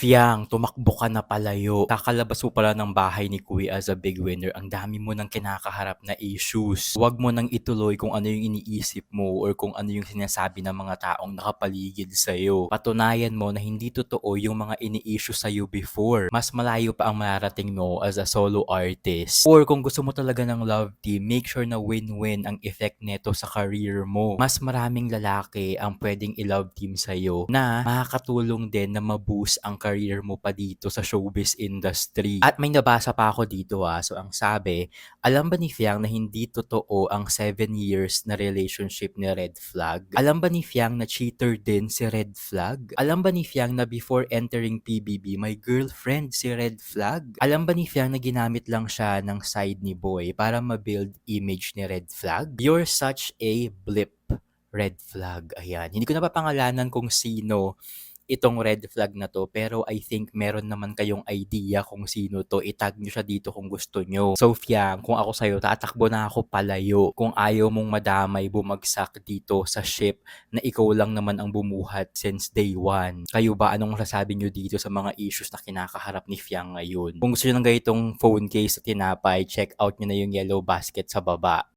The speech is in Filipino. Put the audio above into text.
Fiang, tumakbo ka na palayo. Kakalabas mo pala ng bahay ni Kuya as a big winner. Ang dami mo nang kinakaharap na issues. Huwag mo nang ituloy kung ano yung iniisip mo or kung ano yung sinasabi ng mga taong nakapaligid sa'yo. Patunayan mo na hindi totoo yung mga ini-issue sa'yo before. Mas malayo pa ang mararating mo as a solo artist. Or kung gusto mo talaga ng love team, make sure na win-win ang effect neto sa career mo. Mas maraming lalaki ang pwedeng i-love team sa'yo na makakatulong din na ma-boost ang career mo pa dito sa showbiz industry. At may nabasa pa ako dito ah. So ang sabi, alam ba ni Fiang na hindi totoo ang 7 years na relationship ni Red Flag? Alam ba ni Fiang na cheater din si Red Flag? Alam ba ni Fiang na before entering PBB, my girlfriend si Red Flag? Alam ba ni Fiang na ginamit lang siya ng side ni Boy para ma-build image ni Red Flag? You're such a blip red flag. Ayan. Hindi ko napapangalanan kung sino itong red flag na to pero I think meron naman kayong idea kung sino to. Itag nyo siya dito kung gusto nyo. So kung ako sa'yo tatakbo na ako palayo. Kung ayaw mong madamay bumagsak dito sa ship na ikaw lang naman ang bumuhat since day one. Kayo ba anong masasabi nyo dito sa mga issues na kinakaharap ni Fiang ngayon? Kung gusto nyo ng ganitong phone case sa tinapay check out nyo na yung yellow basket sa baba